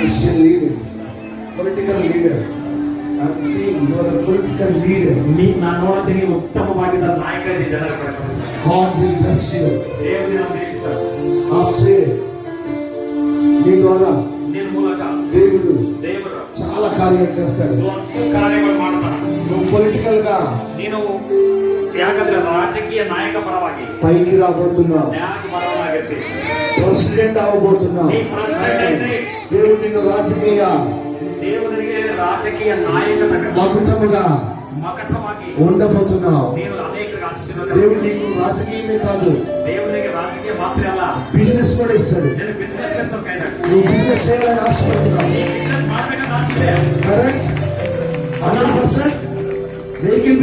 Christian leader, political leader. I'm seeing you are a political leader. ನೀ ನಾನು ನೋಡ್ತೀನಿ ಉತ್ತಮವಾಗಿದ್ದ ನಾಯಕ ಇದೆ ಜನರ ಕಡೆ ಕಳಿಸ್ತಾರೆ. God will bless you. ದೇವರು ನಿನ್ನ దీవిస్తాడు. I've said, నీ ద్వారా ನಿನ್ನ ಮೂಲಕ దేవుడు ದೇವರು చాలా కార్యాలు చేస్తాడు ದೊಡ್ಡ ಕಾರ್ಯಗಳು ಮಾಡ್ತಾನೆ నువ్వు పొలిటికల్ గా ನೀನು ಯಾಕಂದ್ರೆ ರಾಜಕೀಯ ನಾಯಕ ಪರವಾಗಿ పైకి రాబోతున్నావు ನ್ಯಾಯ ಪರವಾಗಿರ್ತಿ ప్రెసిడెంట్ అవబోతున్నావు ನೀ ಪ್ರೆಸಿಡೆಂಟ್ ಐತಿ నిన్ను రాజకీయ దేవునికి రాజకీయ ఉండబోతున్నావు. అనేక రాజకీయమే కాదు. దేవునికి రాజకీయ మాత్రమే అలా బిజినెస్ కూడా బిజినెస్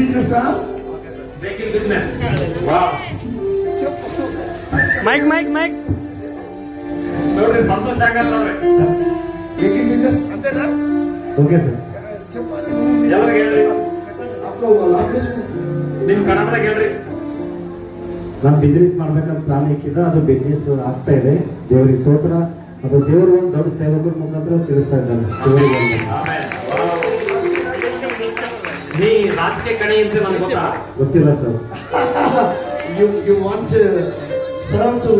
బిజినెస్ మైక్ మైక్ సంతోషంగా ಓಕೆ ಸರ್ ಚಪ್ಪಾಳೆ. ನಾನು ಬಿಸ್ನೆಸ್ ಮಾಡ್ಬೇಕಂತ ಪ್ಲಾನ್ ಇಕ್ಕಿದ್ದೆ ಅದು ಬಿಸ್ನೆಸ್ ಆಗ್ತಾ ಇದೆ. ದೇವರಿಗೆ ಸೋತ್ರ ಅದು ದೇವರು ಒಂದು ದೊಡ್ಡ ಸೇವಕರ ಮುಖಾಂತರ ತಿಳಿಸ್ತಾ ಇದ್ದಾನೆ ದೇವರಿಗೆ ನೀ ರಾಜಕೀಯ ಕಣಿ ಗೊತ್ತಿಲ್ಲ sir you you want sir to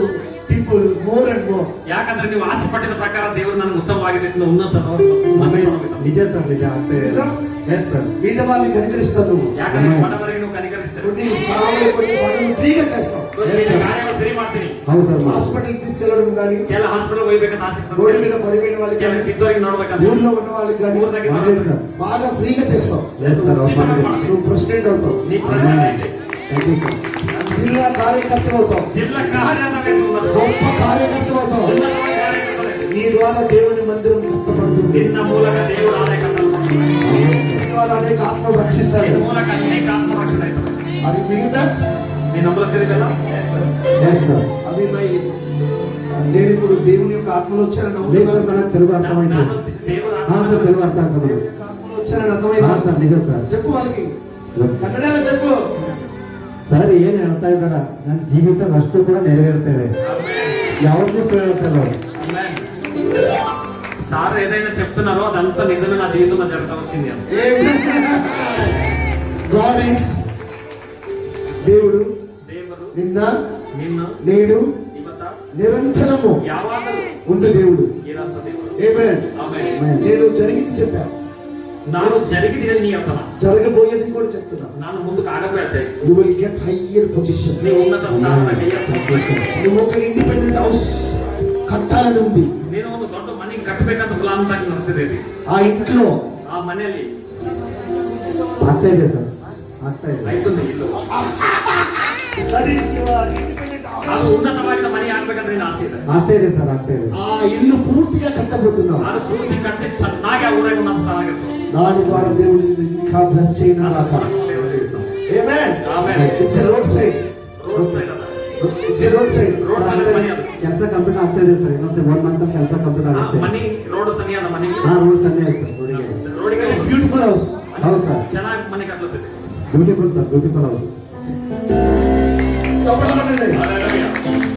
people more and more ಯಾಕಂದ್ರೆ ನೀವು ಆಸೆ ಪಟ್ಟಿದ ಪ್ರಕಾರ ದೇವರು ನನಗೆ ಉತ್ತಮವಾಗಿದೆ ಅಂತ ಉನ್ನತ ಮನಸ್ಸು ನಿಜ ಸರ್ ನಿಜ ಆಗ್ತಾ ಇದೆ నిజం? ಎಸ್ ಸರ್ మిగతా వాళ్ళని కనికరిస్తావు నువ్వు ಯಾಕಂದ್ರೆ ಬಡವರಿಗೆ ನೀವು ಕನಿಕರಿಸ್ತೀರಿ కొన్ని సాగులు కొన్ని పనులు ఫ్రీగా చేస్తావు కొన్ని ಕಾರ್ಯಗಳು ಫ್ರೀ ಮಾಡ್ತೀನಿ ಹೌದು ಸರ್ ಮಾ- హాస్పిటల్ తీసుకెళ్ళడం కానీ ಕೆಲ ಹಾಸ್ಪಿಟಲ್ ಹೋಗ್ಬೇಕಂತ ಆಸೆ రోడ్డు మీద పడిపోయిన వాళ్ళకి ಕೆಲ కానీ ಬಿದ್ದವರಿಗೆ ನೋಡ್ಬೇಕಂತ ఊర్లో ఉన్న వాళ్ళకి కానీ ಊರ್ನಾಗೆ ಮಾಡಿದ್ದೀನಿ ಸರ್ బాగా ఫ్రీగా చేస్తావు ಎಸ್ ಸರ್ ಅವ್ರು ಮಾಡಿದ್ದೀನಿ నువ్వు ప్రెసిడెంట్ అవుతావు జిల్లా కార్యకర్త అవుతాం. గొప్ప అవుతాం. నీ ద్వారా దేవుని మందిరం కట్టబడుతుంది. ఆత్మ రక్షిస్తాడు అది బిలీవ్ అవి మై నేను ఇప్పుడు దేవుని యొక్క ఆత్మలో వచ్చాను తెలుగు అర్థమైంది తెలుగు అర్థం అర్థమైంది వచ్చానని అర్థమైంది? చెప్పు వాళ్ళకి. కన్నడలో చెప్పు. ಸರ್ ಏನ್ ಹೇಳ್ತಾ ಇದ್ದಾರ ನನ್ನ ಜೀವಿತ ಅಷ್ಟು ಕೂಡ ನೆರವೇರ್ತೇವೆ ಯಾವಾಗಲೂ ಸುಳ್ಳು ಹೇಳ್ತಾ ಇಲ್ಲ ಅವ್ರು. సార్ ఏదైనా చెప్తున్నారో అదంతా నిజమే నా జీవితంలో జరుగుతూ వచ్చింది అని గాడ్ ఈస్ దేవుడు ದೇವರು నిన్న ನಿನ್ನ నేడు ಇವತ್ತ నిరంతరము ಯಾವಾಗಲೂ ఉండు దేవుడు ಇರಂತ ದೇವರು ఏమేన్ ಆಮೇಲೆ నేను జరిగింది చెప్పా ನಾನು ಜರುಗಿದಿರಲಿ ನೀ ಅಂತನ జరగబోయేది కూడా చెప్తున్నా ನಾನು ಮುಂದಕ್ಕೆ ಆಗಬೇಕೆ you will get higher position నేను ఉన్నత స్థాನಕ್ಕೆ నువ్వు ఒక ఇండిపెండెంట్ హౌస్ కట్టాలని ఉంది నేను ಒಂದು ದೊಡ್ಡ ಮನೆ ಕಟ್ಟಬೇಕಂತ ಪ್ಲಾನ್ ಮಾಡ್ತಿದ್ದೀನಿ ఆ ఇంట్లో ಆ ಮನೆಯಲ್ಲಿ ಆಗ್ತಾ ಇದೆ ಸರ್ ಆಗ್ತಾ ಇದೆ ಆಯ್ತು ಇಲ್ಲೋ ದಟ್ ಇಸ್ ಯುವರ್ ಉನ್ನತವಾಗಿದ್ದ ಮನೆ ಆಗ್ಬೇಕಂತ ನೀನು ಆಸೆ ಇದೆ ಆಗ್ತಾ ಇದೆ ಸರ್ ಆಗ್ತಾ ಇದೆ ఆ ఇల్లు పూర్తిగా కట్టబోతున్నావు ಅದು ಪೂರ್ತಿ ಕಟ್ಟಿ ಚೆನ್ನಾಗಿ ಆ ಊರಾಗ ಉನ್ನತ ಸ್ಥಾನ ಆಗಿರ್ತದೆ దాని ద్వారా దేవుడు నిన్ను ఇంకా బ్లెస్ చేయను గాక ఆమేన్ ಆಮೇಲೆ it's road side road side ಅದ it's road side road side ಮನೆ ಅದು ಕೆಲಸ ಕಂಪ್ಲೀಟ್ ಆಗ್ತಾ ಇದೆ ಸರ್ ಇನ್ನೊಂದು ಒನ್ ಮಂತ್ ಕೆಲಸ ಕಂಪ್ಲೀಟ್ ಆ, ಆಗುತ್ತೆ ಮನೆ ರೋಡ್ ಸನಿ ಅದ ಮನೆಗೆ ಹಾ ರೂಲ್ಸ್ ಅನ್ನೇ ಇದೆ ಸರ್ ರೋಡಿಗೆ ರೋಡಿಗೆ బ్యూటిఫుల్ హౌస్ ಹೌದು ಸರ್ ಚೆನ್ನಾಗಿ ಮನೆ ಕಟ್ಲತ್ತಿದೆ ಬ್ಯೂಟಿಫುಲ್ ಸರ್ ಬ್ಯೂಟಿಫುಲ್ ಹೌಸ್ ചപ്പട്ടം കണ്ടിട്ടുണ്ട്